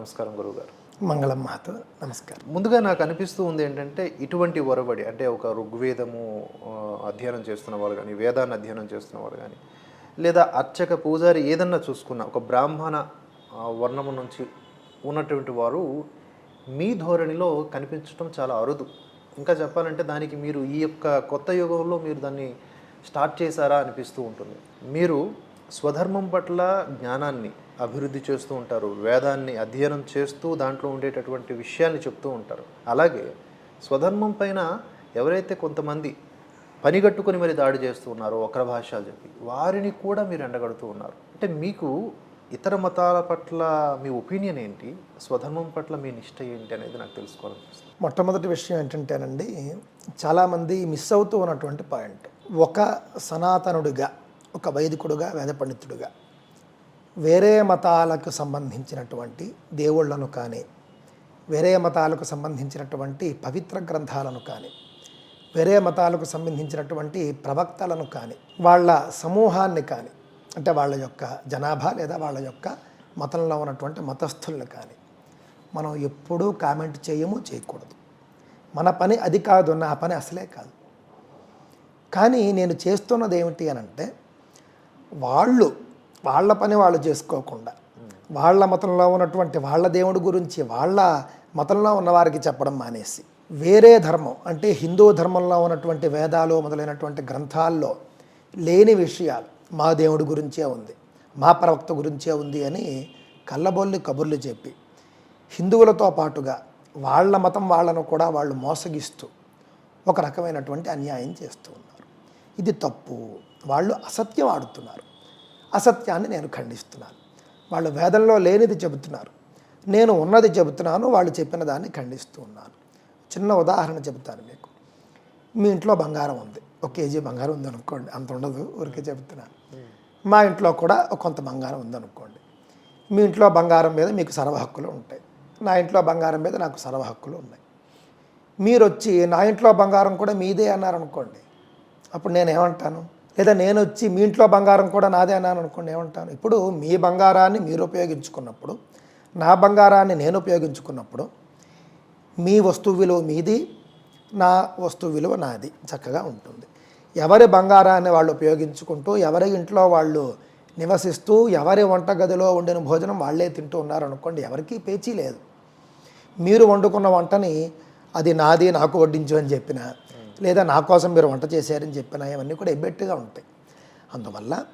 నమస్కారం గురువుగారు. మంగళం మాత. నమస్కారం. ముందుగా నాకు అనిపిస్తూ ఉంది ఏంటంటే ఇటువంటి ఒరబడి అంటే ఒక ఋగ్వేదము అధ్యయనం చేస్తున్న వాళ్ళు కానీ వేదాన్ని అధ్యయనం చేస్తున్న వాళ్ళు కానీ లేదా అర్చక పూజారి ఏదన్నా చూసుకున్న ఒక బ్రాహ్మణ వర్ణము నుంచి ఉన్నటువంటి వారు మీ ధోరణిలో కనిపించడం చాలా అరుదు. ఇంకా చెప్పాలంటే దానికి మీరు ఈ యొక్క కొత్త యుగంలో మీరు దాన్ని స్టార్ట్ చేశారా అనిపిస్తూ ఉంటుంది. మీరు స్వధర్మం పట్ల జ్ఞానాన్ని అభివృద్ధి చేస్తూ ఉంటారు వేదాన్ని అధ్యయనం చేస్తూ దాంట్లో ఉండేటటువంటి విషయాల్ని చెప్తూ ఉంటారు. అలాగే స్వధర్మం పైన ఎవరైతే కొంతమంది పనిగట్టుకుని మరి దాడి చేస్తూ ఉన్నారో ఒకరి భాషలు చెప్పి వారిని కూడా మీరు ఎండగడుతూ ఉన్నారు. అంటే మీకు ఇతర మతాల పట్ల మీ ఒపీనియన్ ఏంటి? స్వధర్మం పట్ల మీ నిష్ట ఏంటి అనేది నాకు తెలుసుకోవాలనిపిస్తుంది. మొట్టమొదటి విషయం ఏంటంటేనండి చాలామంది మిస్ అవుతూ ఉన్నటువంటి పాయింట్. ఒక సనాతనుడిగా ఒక వైదికుడుగా వేద పండితుడుగా వేరే మతాలకు సంబంధించినటువంటి దేవుళ్ళను కానీ వేరే మతాలకు సంబంధించినటువంటి పవిత్ర గ్రంథాలను కానీ వేరే మతాలకు సంబంధించినటువంటి ప్రవక్తలను కానీ వాళ్ళ సమూహాన్ని కానీ అంటే వాళ్ళ యొక్క జనాభా లేదా వాళ్ళ యొక్క మతంలో ఉన్నటువంటి మతస్థుల్ని కానీ మనం ఎప్పుడూ కామెంట్ చేయము చేయకూడదు. మన పని అది కాదు నా పని అసలే కాదు. కానీ నేను చేస్తున్నది ఏమిటి అని అంటే వాళ్ళు వాళ్ళ పని వాళ్ళు చేసుకోకుండా వాళ్ళ మతంలో ఉన్నటువంటి వాళ్ళ దేవుడి గురించి వాళ్ళ మతంలో ఉన్నవారికి చెప్పడం మానేసి వేరే ధర్మం అంటే హిందూ ధర్మంలో ఉన్నటువంటి వేదాలు మొదలైనటువంటి గ్రంథాల్లో లేని విషయాలు మా దేవుడి గురించే ఉంది మా ప్రవక్త గురించే ఉంది అని కళ్ళబొల్లి కబుర్లు చెప్పి హిందువులతో పాటుగా వాళ్ళ మతం వాళ్ళను కూడా వాళ్ళు మోసగిస్తూ ఒక రకమైనటువంటి అన్యాయం చేస్తూ ఉన్నారు. ఇది తప్పు. వాళ్ళు అసత్యం ఆడుతున్నారు. అసత్యాన్ని నేను ఖండిస్తున్నాను. వాళ్ళు వేదంలో లేనిది చెబుతున్నారు. నేను ఉన్నది చెబుతున్నాను వాళ్ళు చెప్పిన దాన్ని ఖండిస్తూ ఉన్నాను చిన్న ఉదాహరణ చెబుతాను మీకు. మీ ఇంట్లో బంగారం ఉంది. ఒక కేజీ బంగారం ఉంది అనుకోండి అంత ఉండదు ఊరికే చెబుతున్నాను. మా ఇంట్లో కూడా కొంత బంగారం ఉందనుకోండి. మీ ఇంట్లో బంగారం మీద మీకు సర్వ హక్కులు ఉంటాయి. నా ఇంట్లో బంగారం మీద నాకు సర్వ హక్కులు ఉన్నాయి. మీరు వచ్చి నా ఇంట్లో బంగారం కూడా మీదే అన్నారు అనుకోండి అప్పుడు నేను ఏమంటాను లేదా నేను వచ్చి మీ ఇంట్లో బంగారం కూడా నాదే అన్నాను అనుకోండి ఏమంటాను? ఇప్పుడు మీ బంగారాన్ని మీరు ఉపయోగించుకున్నప్పుడు నా బంగారాన్ని నేను ఉపయోగించుకున్నప్పుడు మీ వస్తువు విలువ మీది నా వస్తువు విలువ నాది చక్కగా ఉంటుంది. ఎవరి బంగారాన్ని వాళ్ళు ఉపయోగించుకుంటూ ఎవరి ఇంట్లో వాళ్ళు నివసిస్తూ ఎవరి వంటగదిలో వండిన భోజనం వాళ్ళే తింటూ ఉన్నారు అనుకోండి ఎవరికీ పేచీ లేదు. మీరు వండుకున్న వంటని అది నాది నాకు వడ్డించు అని చెప్పిన లేదా నా కోసం మీరు వంట చేశారని చెప్పినా ఇవన్నీ కూడా ఎబ్బెట్టుగా ఉంటాయి. అందువల్ల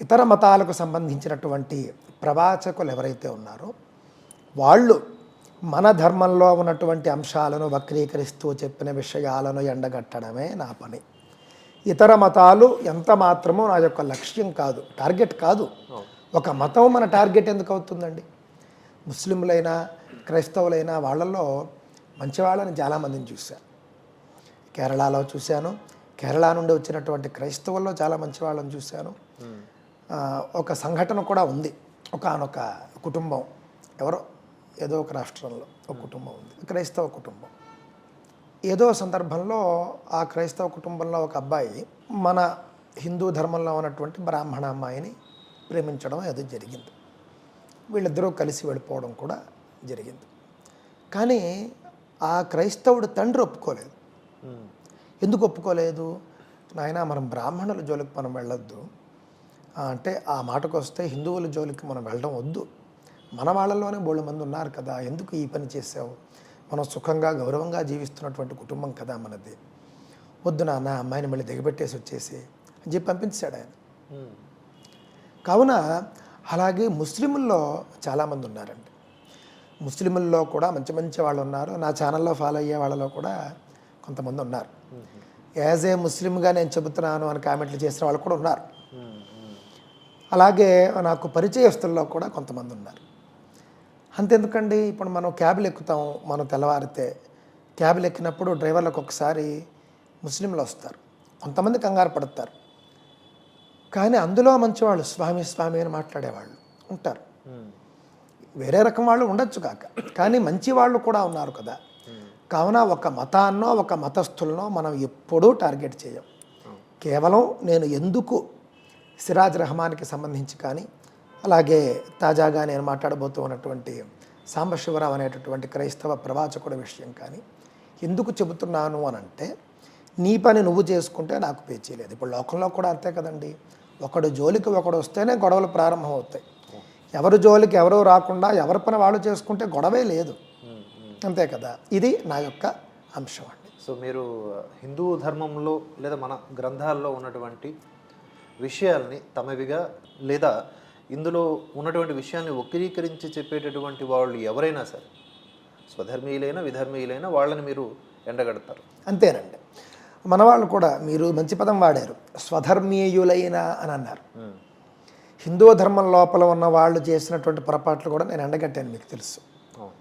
ఇతర మతాలకు సంబంధించినటువంటి ప్రవాచకులు ఎవరైతే ఉన్నారో వాళ్ళు మన ధర్మంలో ఉన్నటువంటి అంశాలను వక్రీకరిస్తూ చెప్పిన విషయాలను ఎండగట్టడమే నా పని. ఇతర మతాలు ఎంత మాత్రమో నా యొక్క లక్ష్యం కాదు టార్గెట్ కాదు. ఒక మతం మన టార్గెట్ ఎందుకు అవుతుందండి? ముస్లింలైనా క్రైస్తవులైనా వాళ్ళల్లో మంచి వాళ్ళని చాలామందిని చూశాను కేరళలో చూశాను. కేరళ నుండి వచ్చినటువంటి క్రైస్తవుల్లో చాలా మంచి వాళ్ళని చూశాను. ఒక సంఘటన కూడా ఉంది. ఒకనొక కుటుంబం. ఎవరో? ఏదో ఒక రాష్ట్రంలో ఒక కుటుంబం ఉంది. క్రైస్తవ కుటుంబం. ఏదో సందర్భంలో ఆ క్రైస్తవ కుటుంబంలో ఒక అబ్బాయి మన హిందూ ధర్మంలో ఉన్నటువంటి బ్రాహ్మణ అమ్మాయిని ప్రేమించడం ఏదో జరిగింది. వీళ్ళిద్దరూ కలిసి వెళ్ళిపోవడం కూడా జరిగింది. కానీ ఆ క్రైస్తవుడు తండ్రి ఒప్పుకోలేదు. ఎందుకు ఒప్పుకోలేదు? నాయన మనం బ్రాహ్మణుల జోలికి మనం వెళ్ళొద్దు. అంటే ఆ మాటకు వస్తే హిందువుల జోలికి మనం వెళ్ళడం వద్దు. మన వాళ్ళలోనే బోళ్ళు మంది ఉన్నారు కదా ఎందుకు ఈ పని చేసావు మనం సుఖంగా గౌరవంగా జీవిస్తున్నటువంటి కుటుంబం కదా మనది. వద్దు నాన్న అమ్మాయిని మళ్ళీ దిగబెట్టేసి వచ్చేసి అని చెప్పి పంపించాడు ఆయన. కావున అలాగే ముస్లింల్లో చాలామంది ఉన్నారండి. ముస్లింల్లో కూడా మంచి మంచి వాళ్ళు ఉన్నారు. నా ఛానల్లో ఫాలో అయ్యే వాళ్ళలో కూడా కొంతమంది ఉన్నారు యాజ్ ఏ ముస్లింగా నేను చెబుతున్నాను అని కామెంట్లు చేసిన వాళ్ళు కూడా ఉన్నారు. అలాగే నాకు పరిచయస్తుల్లో కూడా కొంతమంది ఉన్నారు అంతెందుకండి? ఇప్పుడు మనం క్యాబ్లు ఎక్కుతాం మనం తెల్లవారితే క్యాబ్లు ఎక్కినప్పుడు డ్రైవర్లకు ఒకసారి ముస్లింలు వస్తారు. కొంతమంది కంగారు పడతారు. కానీ అందులో మంచివాళ్ళు స్వామి స్వామి అని మాట్లాడేవాళ్ళు ఉంటారు. వేరే రకం వాళ్ళు ఉండొచ్చు కాక. కానీ మంచి వాళ్ళు కూడా ఉన్నారు కదా. కావున ఒక మతాన్నో ఒక మతస్థులనో మనం ఎప్పుడూ టార్గెట్ చేయం కేవలం నేను ఎందుకు సిరాజ్ రహమాన్కి సంబంధించి కానీ అలాగే తాజాగా నేను మాట్లాడబోతూ ఉన్నటువంటి సాంబశివరావు అనేటటువంటి క్రైస్తవ ప్రవాచకుడు విషయం కానీ ఎందుకు చెబుతున్నాను అని అంటే నీ పని నువ్వు చేసుకుంటే నాకు పేచీ లేదు ఇప్పుడు లోకంలో కూడా అంతే కదండి. ఒకడు జోలికి ఒకడు వస్తేనే గొడవలు ప్రారంభం అవుతాయి ఎవరు జోలికి ఎవరు రాకుండా ఎవరి పని వాళ్ళు చేసుకుంటే గొడవే లేదు. అంతే కదా. ఇది నా యొక్క అంశం అండి. సో మీరు హిందూ ధర్మంలో లేదా మన గ్రంథాల్లో ఉన్నటువంటి విషయాల్ని తమవిగా లేదా ఇందులో ఉన్నటువంటి విషయాన్ని వక్రీకరించి చెప్పేటటువంటి వాళ్ళు ఎవరైనా సరే స్వధర్మీయులైనా విధర్మీయులైనా వాళ్ళని మీరు ఎండగడతారు. అంతేనండి. మన వాళ్ళు కూడా మీరు మంచి పదం వాడారు. స్వధర్మీయులైన అని అన్నారు. హిందూ ధర్మం లోపల ఉన్న వాళ్ళు చేసినటువంటి పొరపాట్లు కూడా నేను ఎండగట్టాను మీకు తెలుసు.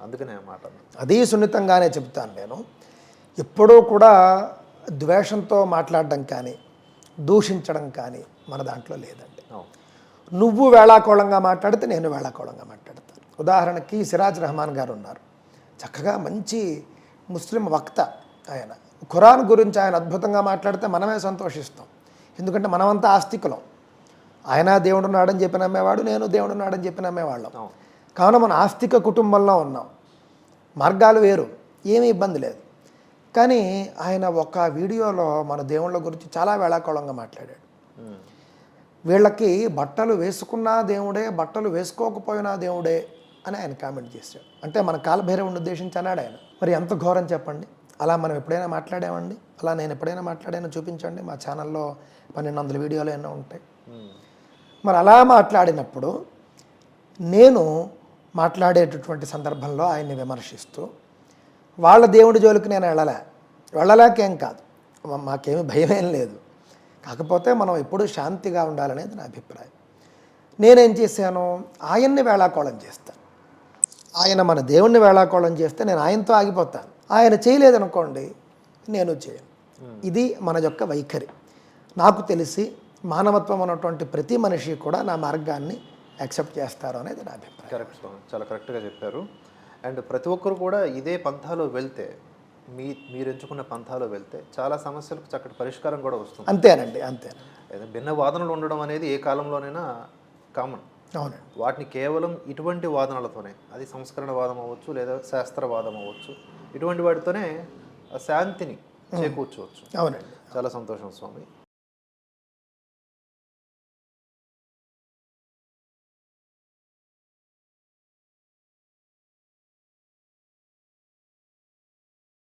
అందుకనే మాట. అదే సున్నితంగానే చెప్తాను నేను. ఎప్పుడూ కూడా ద్వేషంతో మాట్లాడడం కానీ దూషించడం కానీ మన దాంట్లో లేదండి. నువ్వు వేళాకోళంగా మాట్లాడితే నేను వేళాకోళంగా మాట్లాడతాను. ఉదాహరణకి సిరాజ్ రెహమాన్ గారు ఉన్నారు. చక్కగా మంచి ముస్లిం వక్త ఆయన. ఖురాన్ గురించి ఆయన అద్భుతంగా మాట్లాడితే మనమే సంతోషిస్తాం. ఎందుకంటే మనమంతా ఆస్తికులం. ఆయన దేవుడు ఉన్నాడని చెప్పి నమ్మేవాడు నేను దేవుడు ఉన్నాడని చెప్పి నమ్మేవాళ్ళం. కావున మన ఆస్తిక కుటుంబంలో ఉన్నాం. మార్గాలు వేరు ఏమీ ఇబ్బంది లేదు. కానీ ఆయన ఒక వీడియోలో మన దేవుళ్ళ గురించి చాలా వేళాకోళంగా మాట్లాడాడు. వీళ్ళకి బట్టలు వేసుకున్నా దేవుడే బట్టలు వేసుకోకపోయినా దేవుడే అని ఆయన కామెంట్ చేశాడు. అంటే మన కాలభైరవుని ఉద్దేశించి అన్నాడు ఆయన. మరి ఎంత ఘోరం చెప్పండి? అలా మనం ఎప్పుడైనా మాట్లాడామండి? అలా నేను ఎప్పుడైనా మాట్లాడానో చూపించండి. మా ఛానల్లో పన్నెండు వందల వీడియోలు ఎన్నో ఉంటాయి. మరి అలా మాట్లాడినప్పుడు నేను మాట్లాడేటటువంటి సందర్భంలో ఆయన్ని విమర్శిస్తూ వాళ్ళ దేవుడి జోలికి నేను వెళ్ళలే. వెళ్ళలేకేం కాదు. మాకేమీ భయమేం లేదు. కాకపోతే మనం ఎప్పుడూ శాంతిగా ఉండాలనేది నా అభిప్రాయం. నేనేం చేశాను? ఆయన్ని వేళాకోళం చేస్తాను ఆయన మన దేవుణ్ణి వేళాకోళం చేస్తే నేను ఆయనతో ఆగిపోతాను. ఆయన చేయలేదనుకోండి నేను చేయను. ఇది మన యొక్క వైఖరి. నాకు తెలిసి మానవత్వం ఉన్నటువంటి ప్రతి మనిషి కూడా నా మార్గాన్ని యాక్సెప్ట్ చేస్తారు అనేది నా అభిప్రాయం. కరెక్ట్ స్వామి చాలా కరెక్ట్గా చెప్పారు. అండ్ ప్రతి ఒక్కరు కూడా ఇదే పంథాలో వెళ్తే మీ మీరు ఎంచుకున్న పంథాలో వెళ్తే చాలా సమస్యలకు చక్కటి పరిష్కారం కూడా వస్తుంది. అంతేనండి అయితే భిన్న వాదనలు ఉండడం అనేది ఏ కాలంలోనైనా కామన్. అవునండి. వాటిని కేవలం ఇటువంటి వాదనలతోనే అది సంస్కరణ వాదం అవ్వచ్చు లేదా శాస్త్రవాదం అవ్వచ్చు ఇటువంటి వాటితోనే శాంతిని చేకూర్చవచ్చు. అవునండి. చాలా సంతోషం స్వామి.